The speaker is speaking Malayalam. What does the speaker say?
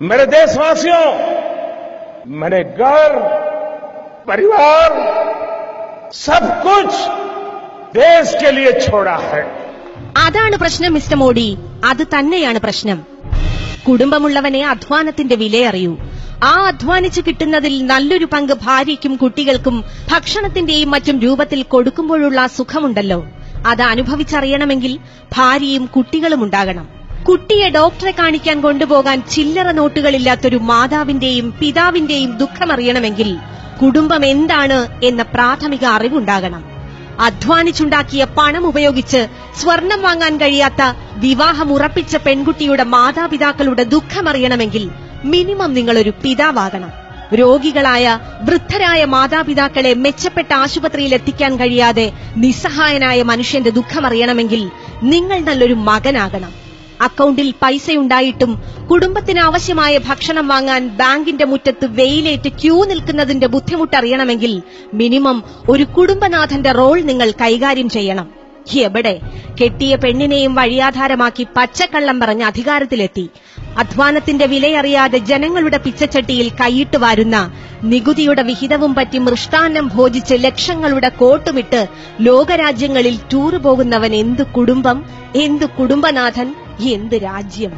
मेरे देशवासियों मैंने घर परिवार सब कुछ देश के लिए छोड़ा है അതാണ് പ്രശ്നം മിസ്റ്റർ മോഡി അത് തന്നെയാണ് പ്രശ്നം കുടുംബമുള്ളവനെ അധ്വാനത്തിന്റെ വിലയറിയൂ ആ അധ്വാനിച്ചു കിട്ടുന്നതിൽ നല്ലൊരു പങ്ക് ഭാര്യയ്ക്കും കുട്ടികൾക്കും ഭക്ഷണത്തിന്റെയും മറ്റും രൂപത്തിൽ കൊടുക്കുമ്പോഴുള്ള ആ സുഖമുണ്ടല്ലോ അത് അനുഭവിച്ചറിയണമെങ്കിൽ ഭാര്യയും കുട്ടികളും ഉണ്ടാകണം കുട്ടിയെ ഡോക്ടറെ കാണിക്കാൻ കൊണ്ടുപോകാൻ ചില്ലറ നോട്ടുകളില്ലാത്തൊരു മാതാവിന്റെയും പിതാവിന്റെയും ദുഃഖമറിയണമെങ്കിൽ കുടുംബം എന്താണ് എന്ന പ്രാഥമിക അറിവുണ്ടാകണം. അധ്വാനിച്ചുണ്ടാക്കിയ പണം ഉപയോഗിച്ച് സ്വർണം വാങ്ങാൻ കഴിയാത്ത വിവാഹം ഉറപ്പിച്ച പെൺകുട്ടിയുടെ മാതാപിതാക്കളുടെ ദുഃഖമറിയണമെങ്കിൽ മിനിമം നിങ്ങളൊരു പിതാവാകണം. രോഗികളായ വൃദ്ധരായ മാതാപിതാക്കളെ മെച്ചപ്പെട്ട ആശുപത്രിയിൽ എത്തിക്കാൻ കഴിയാതെ നിസ്സഹായനായ മനുഷ്യന്റെ ദുഃഖമറിയണമെങ്കിൽ നിങ്ങൾ നല്ലൊരു മകനാകണം. അക്കൗണ്ടിൽ പൈസയുണ്ടായിട്ടും കുടുംബത്തിന് ആവശ്യമായ ഭക്ഷണം വാങ്ങാൻ ബാങ്കിന്റെ മുറ്റത്ത് വെയിലേറ്റ് ക്യൂ നിൽക്കുന്നതിന്റെ ബുദ്ധിമുട്ടറിയണമെങ്കിൽ മിനിമം ഒരു കുടുംബനാഥന്റെ റോൾ നിങ്ങൾ കൈകാര്യം ചെയ്യണം. എവിടെ കെട്ടിയ പെണ്ണിനെയും വഴിയാധാരമാക്കി പച്ചക്കള്ളം പറഞ്ഞ് അധികാരത്തിലെത്തി. അധ്വാനത്തിന്റെ വിലയറിയാതെ ജനങ്ങളുടെ പിച്ചച്ചട്ടിയിൽ കൈയിട്ട് വാരുന്ന നികുതിയുടെ വിഹിതവും പറ്റി മൃഷ്ടാന്നം ഭോജിച്ച് ലക്ഷങ്ങളുടെ കോട്ടുമിട്ട് ലോകരാജ്യങ്ങളിൽ ടൂറ് പോകുന്നവൻ എന്തു കുടുംബം? എന്തു കുടുംബനാഥൻ? എന്ത് രാജ്യം?